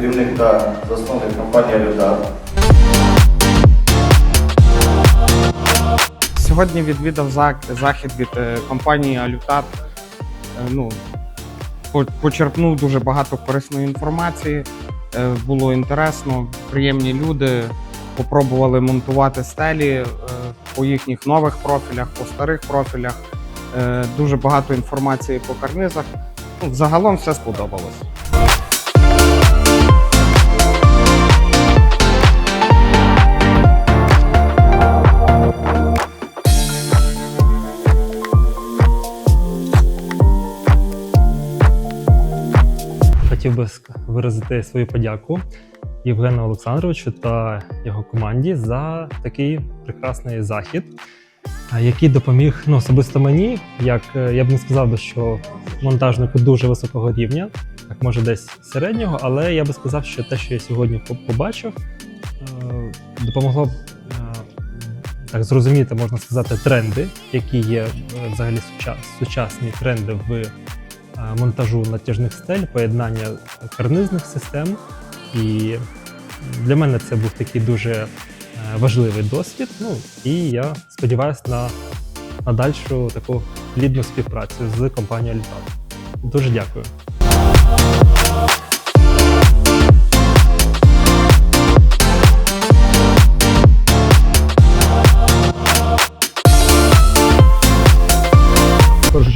керівник та засновник компанії Людар. Сьогодні відвідав захід від е, компанії Алютат. Е, ну, Почерпнув дуже багато корисної інформації. Е, було інтересно, приємні люди. Попробували монтувати стелі по їхніх нових профілях, по старих профілях. Дуже багато інформації по карнизах. Ну, Загалом все сподобалось. Хотів би виразити свою подяку Євгену Олександровичу та його команді за такий прекрасний захід, який допоміг ну, особисто мені. Як е, я б не сказав би, що монтажнику дуже високого рівня, так може десь середнього, але я би сказав, що те, що я сьогодні побачив, е, допомогло е, так зрозуміти, можна сказати, тренди, які є взагалі сучасні тренди в монтажу натяжних стель, поєднання карнизних систем. І для мене це був такий дуже е, важливий досвід. Ну і я сподіваюся на, на дальшу таку плідну співпрацю з компанією Альтат. Дуже дякую.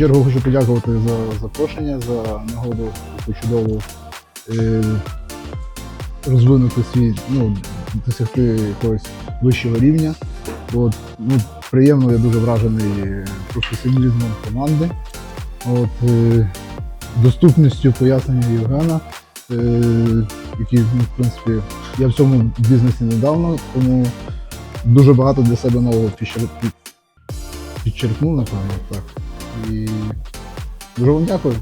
Чергу хочу подякувати за запрошення, за нагоду чудову е, розвинути свій, ну, досягти якогось вищого рівня. От, ну, приємно, я дуже вражений професіоналізмом команди, От, е, доступністю пояснення Євгена, е, який, ну, в принципі, я в цьому бізнесі недавно, тому дуже багато для себе нового підчер- підчеркнув, напевно, так. І дуже вам дякую.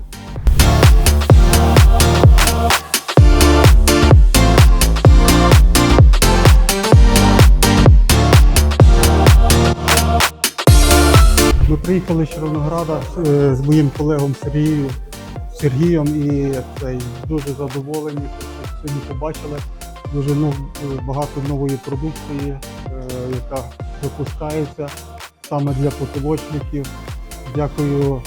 Ми приїхали з Червонограда е, з моїм колегом Сергієм, Сергієм і цей, дуже задоволені, що сьогодні побачили. Дуже е, багато нової продукції, е, яка випускається саме для потолочників. Дякую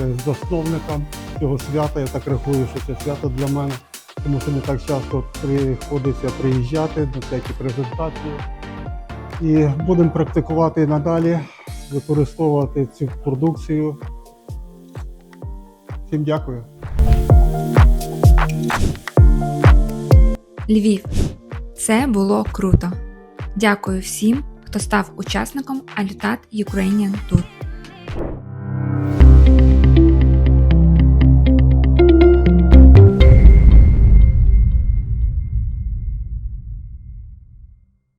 е, засновникам цього свята. Я так рахую, що це свято для мене, тому що не так часто приходиться приїжджати на всякі презентації. І будемо практикувати надалі використовувати цю продукцію. Всім дякую. Львів. Це було круто. Дякую всім, хто став учасником Алютат Ukrainian Tour. you